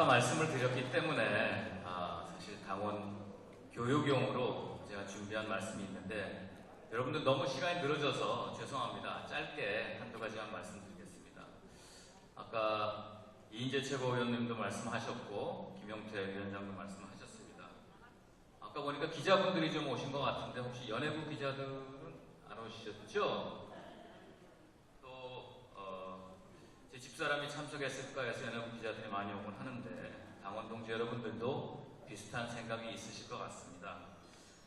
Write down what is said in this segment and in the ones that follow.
아까 말씀을 드렸기 때문에 아, 사실 당원 교육용으로 제가 준비한 말씀이 있는데 여러분들 너무 시간이 늘어져서 죄송합니다. 짧게 한두 가지만 말씀드리겠습니다. 아까 이인재 최고위원님도 말씀하셨고 김영태 위원장도 말씀하셨습니다. 아까 보니까 기자분들이 좀 오신 것 같은데 혹시 연예부 기자들은 안 오셨죠? 또 어, 제 집사람이 참석했을까 해서 연예부 기자들이 많이 오곤 하는데 당원 동지 여러분들도 비슷한 생각이 있으실 것 같습니다.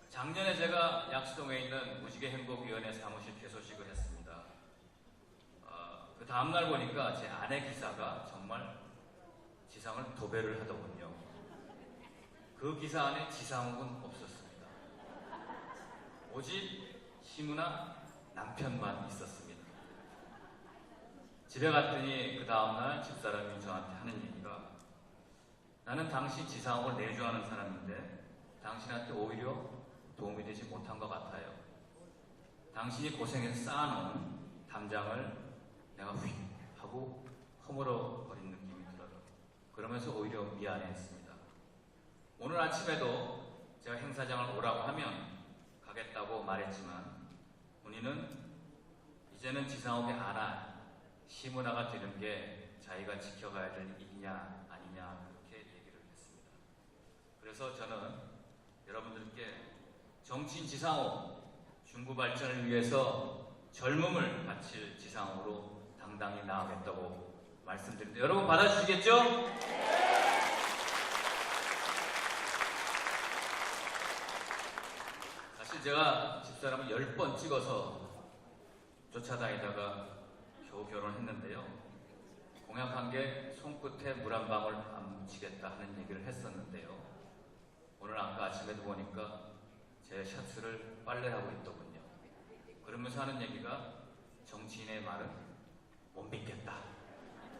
작년에 제가 약수동에 있는 무지개 행복위원회 사무실 개소식을 했습니다. 어, 그 다음날 보니까 제 아내 기사가 정말 지상을 도배를 하더군요. 그 기사 안에 지상욱은 없었습니다. 오직 시무나 남편만 있었습니다. 집에 갔더니 그 다음날 집사람이 저한테 하는 얘기가 나는 당신 지상욱을 내조하는 사람인데 당신한테 오히려 도움이 되지 못한 것 같아요. 당신이 고생해서 쌓아놓은 담장을 내가 휙 하고 허물어 버린 느낌이 들어요. 그러면서 오히려 미안해했습니다. 오늘 아침에도 제가 행사장을 오라고 하면 가겠다고 말했지만 본인은 이제는 지상욱의 아나 시문화가 되는 게 자기가 지켜가야 될 일이냐 아니냐 그렇게 얘기를 했습니다. 그래서 저는 여러분들께 정치인 지상욱 중구 발전을 위해서 젊음을 바칠 지상욱으로 당당히 나아가겠다고 말씀드립니다. 여러분 받아주시겠죠? 사실 제가 집사람을 열번 찍어서 쫓아다니다가 겨우 결혼했는데요. 공약한 게 손끝에 물 한 방울 안 묻히겠다 하는 얘기를 했었는데요. 오늘 아까 아침에도 보니까 제 셔츠를 빨래하고 있더군요. 그러면서 하는 얘기가 정치인의 말은 못 믿겠다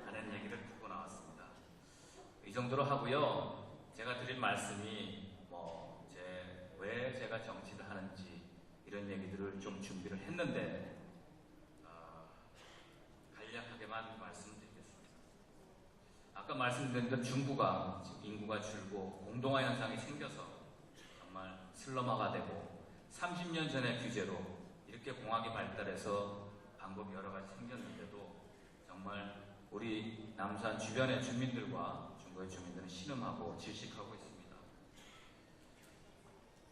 하는 얘기를 듣고 나왔습니다. 이 정도로 하고요. 제가 드릴 말씀이 뭐, 제, 왜 제가 정치를 하는지 이런 얘기들을 좀 준비를 했는데, 어, 간략하게만 말씀드리겠습니다. 아까 말씀드린 대로 중부가 인구가 줄고 공동화 현상이 생겨서 정말 슬럼화가 되고 30년 전의 규제로 이렇게 공학이 발달해서 방법이 여러 가지 생겼는데도 정말 우리 남산 주변의 주민들과 중국의 주민들은 신음하고 질식하고 있습니다.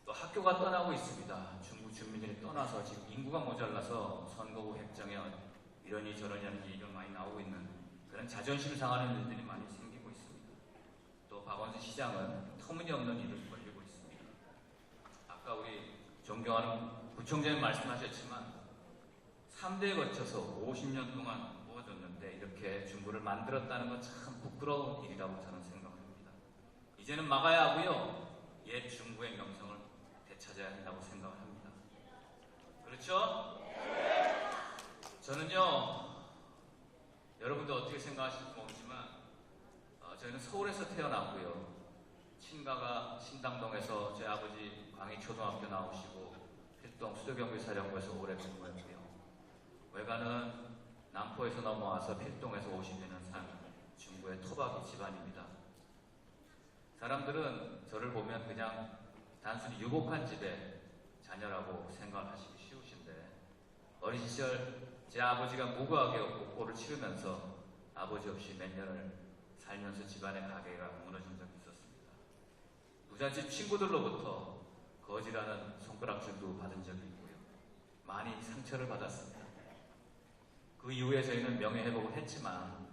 또 학교가 떠나고 있습니다. 중국 주민들이 떠나서 지금 인구가 모자라서 선거구 획정에 이러니 저러니 하는 얘기가 많이 나오고 있는 그런 자존심 상하는 일들이 많이 생기고 있습니다. 또 박원순 시장은 터무니없는 일을 벌이고 있습니다. 아까 우리 존경하는 구청장님 말씀하셨지만 3대에 거쳐서 50년 동안 모아줬는데 이렇게 중부를 만들었다는 건 참 부끄러운 일이라고 저는 생각합니다. 이제는 막아야 하고요. 옛 중부의 명성을 되찾아야 한다고 생각을 합니다. 그렇죠? 저는요, 여러분도 어떻게 생각하실지 모르지만, 어, 저희는 서울에서 태어났고요. 친가가 신당동에서 제 아버지 광희초등학교 나오시고, 필동 수도경비사령부에서 오래 근무했고요. 외가는 남포에서 넘어와서 필동에서 50년을 산 중부의 토박이 집안입니다. 사람들은 저를 보면 그냥 단순히 유복한 집의 자녀라고 생각하시기 쉬우신데 어린 시절 제 아버지가 무고하게 옥고를 치르면서 아버지 없이 몇 년을 살면서 집안의 가게가 무너진 적이 있었습니다. 부잣집 친구들로부터 거지라는 손가락질도 받은 적이 있고요. 많이 상처를 받았습니다. 그 이후에 저희는 명예회복을 했지만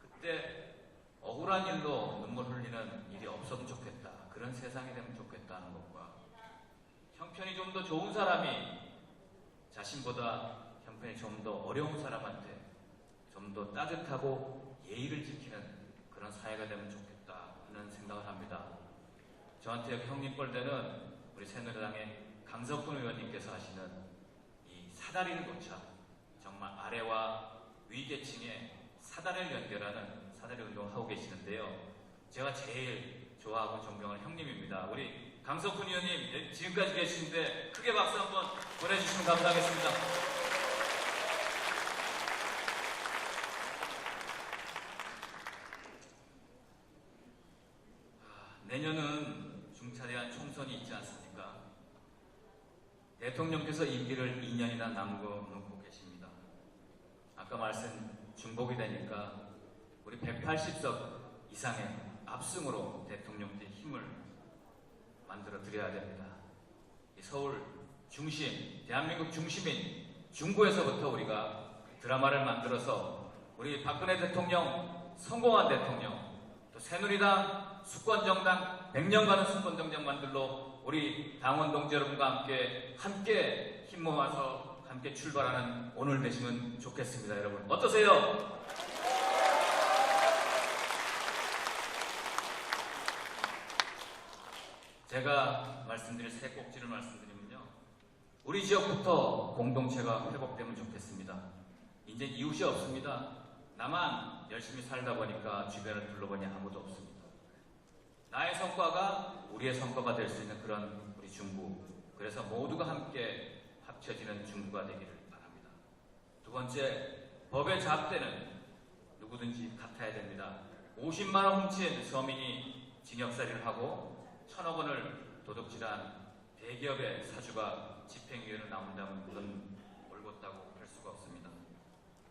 그때 억울한 일로 눈물 흘리는 일이 없어도 좋겠다. 그런 세상이 되면 좋겠다는 것과 형편이 좀 더 좋은 사람이 자신보다 형편이 좀더 어려운 사람한테 좀 더 따뜻하고 예의를 지키는 그런 사회가 되면 좋겠다 하는 생각을 합니다. 저한테 형님 뻘대는 우리 새누리당의 강석훈 의원님께서 하시는 이 사다리를 놓자 정말 아래와 위 계층의 사다리를 연결하는 사다리 운동을 하고 계시는데요. 제가 제일 좋아하고 존경하는 형님입니다. 우리 강석훈 의원님 예, 지금까지 계시는데 크게 박수 한번 보내주시면 감사하겠습니다. 내년은 중차대한 총선이 있지 않습니까? 대통령께서 임기를 2년이나 남겨 놓고 계십니다. 아까 말씀 중복이 되니까 우리 180석 이상의 압승으로 대통령께 힘을 만들어 드려야 됩니다. 이 서울 중심, 대한민국 중심인 중구에서부터 우리가 드라마를 만들어서 우리 박근혜 대통령 성공한 대통령 또 새누리당 수권정당 100년 가는 수권정당 만들러 우리 당원 동지 여러분과 함께 함께 힘 모아서 함께 출발하는 오늘 되시면 좋겠습니다 여러분 어떠세요? 제가 말씀드릴 세 꼭지를 말씀드리면요. 우리 지역부터 공동체가 회복되면 좋겠습니다. 이제 이웃이 없습니다. 나만 열심히 살다 보니까 주변을 둘러보니 아무도 없습니다. 나의 성과가 우리의 성과가 될 수 있는 그런 우리 중구. 그래서 모두가 함께 합쳐지는 중구가 되기를 바랍니다. 두 번째, 법의 잣대는 누구든지 같아야 됩니다. 50만 원 훔친 서민이 징역살이를 하고 천억 원을 도둑질한 대기업의 사주가 집행유예를 나온다면 그건 옳겠다고 할 수가 없습니다.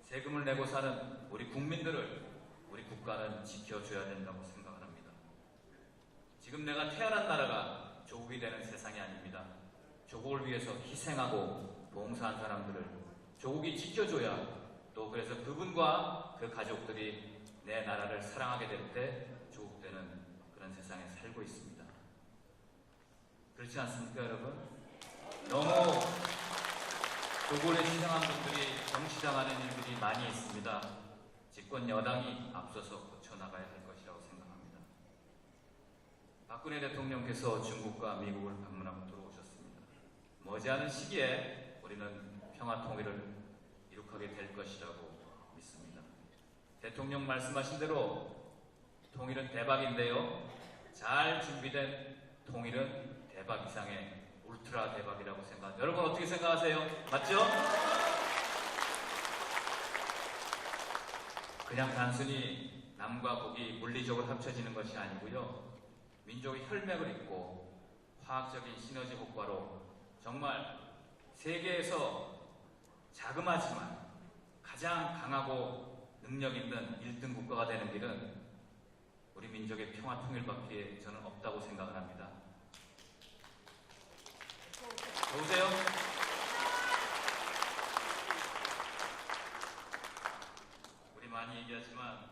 세금을 내고 사는 우리 국민들을 우리 국가는 지켜줘야 된다고 생각을 합니다. 지금 내가 태어난 나라가 조국이 되는 세상이 아닙니다. 조국을 위해서 희생하고 봉사한 사람들을 조국이 지켜줘야 또 그래서 그분과 그 가족들이 내 나라를 사랑하게 될 때 조국되는 그런 세상에 살고 있습니다. 그렇지 않습니까, 여러분? 너무 조국을 희생한 분들이 정치당하는 일들이 많이 있습니다. 집권 여당이 앞서서 고쳐나가야 할 생각합니다. 박근혜 대통령께서 중국과 미국을 방문하고 들어오셨습니다. 머지않은 시기에 우리는 평화 통일을 이룩하게 될 것이라고 믿습니다. 대통령 말씀하신 대로 통일은 대박인데요. 잘 준비된 통일은 대박 이상의 울트라 대박이라고 생각합니다. 여러분 어떻게 생각하세요? 맞죠? 그냥 단순히 남과 북이 물리적으로 합쳐지는 것이 아니고요. 민족의 혈맥을 잇고 화학적인 시너지 효과로 정말 세계에서 자그마지만 가장 강하고 능력 있는 1등 국가가 되는 길은 우리 민족의 평화 통일밖에 저는 없다고 생각을 합니다. 좋으세요? 우리 많이 얘기하지만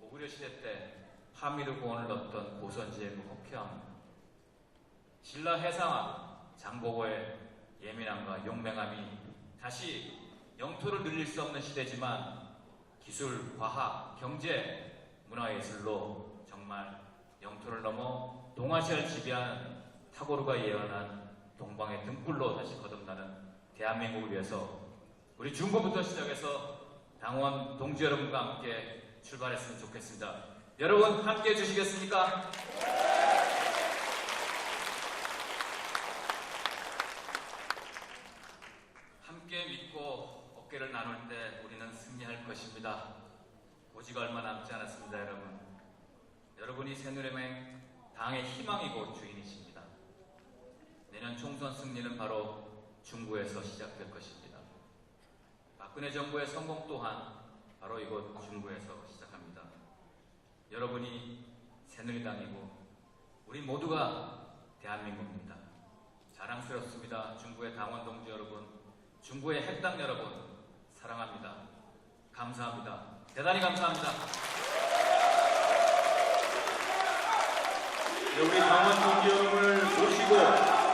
고구려 시대 때 파미르 공원을 넣었던 고선지의 그 호쾌함, 신라 해상왕 장보고의 예민함과 용맹함이 다시 영토를 늘릴 수 없는 시대지만 기술, 과학, 경제, 문화예술로 정말 영토를 넘어 동아시아를 지배하는 탁오르가 예언한 동방의 등불로 다시 거듭나는 대한민국을 위해서 우리 중고부터 시작해서 당원 동지 여러분과 함께 출발했으면 좋겠습니다. 여러분 함께 해주시겠습니까? 함께 믿고 어깨를 나눌 때 우리는 승리할 것입니다. 오직 얼마 남지 않았습니다, 여러분. 여러분이 새누리당 당의 희망이고 주인이십니다. 내년 총선 승리는 바로 중구에서 시작될 것입니다. 박근혜 정부의 성공 또한 바로 이곳 중구에서 시작합니다. 여러분이 새누리당이고 우리 모두가 대한민국입니다. 자랑스럽습니다. 중구의 당원 동지 여러분, 중구의 핵당 여러분, 사랑합니다. 감사합니다. 대단히 감사합니다. 네, 우리 당원 동지 여러분을 모시고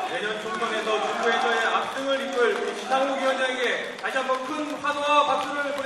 내년 총선에서 중구에서의 압승을 이끌 우리 지상욱 위원장에게 다시 한번 큰 환호와 박수를